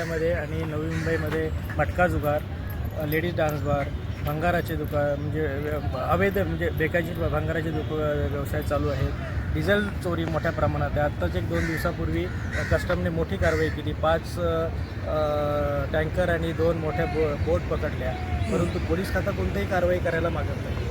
त्यामध्ये आणि नवी मुंबईमध्ये मटका जुगार लेडीज डान्स बार भंगाराचे दुकान म्हणजे व्य- अवैध म्हणजे बेकायची भंगाराचे दुक व्यवसाय चालू आहेत. डिझेल चोरी मोठ्या प्रमाणात आहे. आत्ताच एक दोन दिवसापूर्वी कस्टमने मोठी कारवाई केली. पाच टँकर आणि दोन मोठ्या बो बोट पकडल्या. परंतु पोलीस खाता कोणतीही कारवाई करायला मागत नाही.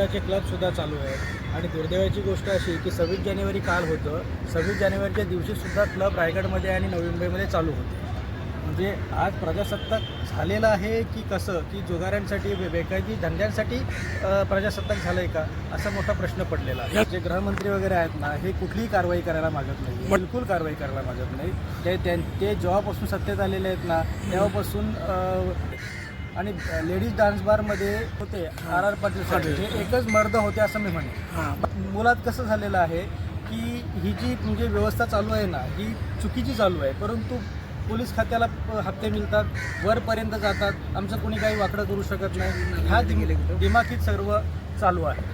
अ, क्लबसुद्धा चालू आहेत. आणि दुर्दैवाची गोष्ट अशी की सव्वीस जानेवारी काल होतं. सव्वीस जानेवारीच्या दिवशीसुद्धा क्लब रायगडमध्ये आणि नवी मुंबईमध्ये चालू होते. म्हणजे आज प्रजासत्ताक झालेलं आहे की कसं? की जुगाऱ्यांसाठी बेकायदी धंद्यांसाठी प्रजासत्ताक झालं आहे का? असा मोठा प्रश्न पडलेला आहे. जे गृहमंत्री वगैरे आहेत ना हे कुठलीही कारवाई करायला मागत नाही. बिलकुल कारवाई करायला मागत नाही. ते त्यां- ते जेव्हापासून सत्तेत आलेले आहेत ना तेव्हापासून आणि लेडीज डान्स बारमध्ये होते आर आर पाटील साहेब हे एकच मर्द होते असं मी म्हणेन. मुलात कसं झालेलं आहे की ही जी म्हणजे व्यवस्था चालू आहे ना ही चुकीची चालू आहे. परंतु पोलीस खात्याला हप्ते मिळतात वरपर्यंत जातात. आमचं कोणी काही वाकडं करू शकत नाही. ह्या दिम- दिमाखीत सर्व चालू आहे.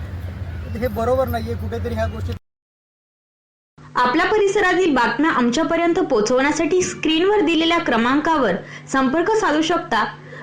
हे बरोबर नाही आहे कुठेतरी ह्या गोष्टी आपल्या परिसरातील बातम्या आमच्यापर्यंत पोहोचवण्यासाठी स्क्रीनवर दिलेल्या क्रमांकावर संपर्क साधू शकता.